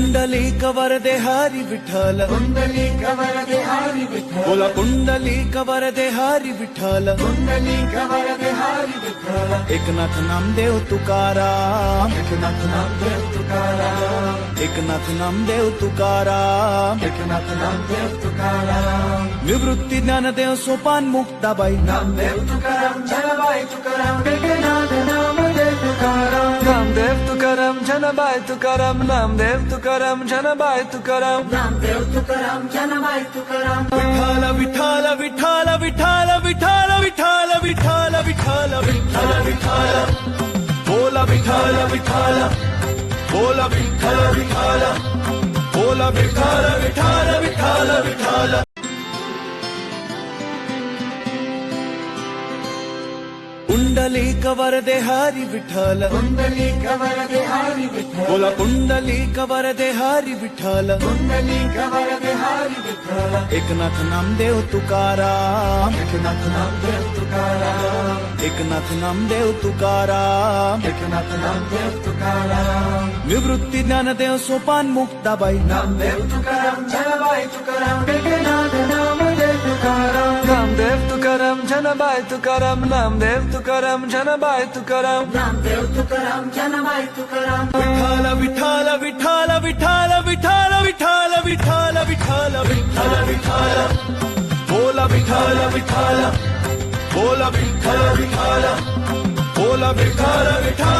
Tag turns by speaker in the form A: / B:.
A: పుండలీక వరదే హారి విఠాల
B: పుండలీక వరదే హారి విఠాల
A: బోల పుండలీక వరదే హారి విఠాల
B: పుండలీక వరదే హారి విఠాల
A: एकनाथ नामदेव तुकारा
B: एकनाथ नामदेव तुकारा
A: एकनाथ नामदेव तुकारा
B: एकनाथ नामदेव तुकारा
A: निवृत्ती ज्ञानदेव सोपान मुक्ताबाई
B: नामदेव तुकाराम झालाबाई तुकाराम एकनाथ
C: जनाबाई तुकाराम नामदेव तुकाराम जनाबाई तुकाराम
B: नामदेव तुकाराम जनाबाई तुकाराम
A: विठाल विठाल विठाल विठाल विठाल विठाल विठाल विठाल विठाल विठाल बोला विठाल विठाल बोला विठाल विठाल बोला विठाल विठाल विठाल विठाल పుండలీక వరదే హారి విఠాల
B: పుండలీక వరదే హారి విఠాల
A: బోల పుండలీక వరదే హారి విఠాల
B: పుండలీక వరదే హారి విఠాల
A: एकनाथ नामदेव तुकाराम
B: एकनाथ नामदेव तुकाराम
A: एकनाथ नामदेव तुकाराम
B: एकनाथ नामदेव तुकाराम
A: निवृत्ती ज्ञानदेव सोपान मुक्ताबाई
B: नामदेव तुकाराम जयबाई तुकाराम तुकाराम
C: जनाबाई तुकाराम नामदेव तुकाराम जनाबाई तुकाराम.
B: नामदेव तुकाराम जनाबाई तुकाराम.
A: विठाल विठाल विठाल विठाल विठाल विठाल विठाल विठाल विठाल विठाल बोला विठाल विठाल बोला विठाल विठाल बोला विठाल विठाल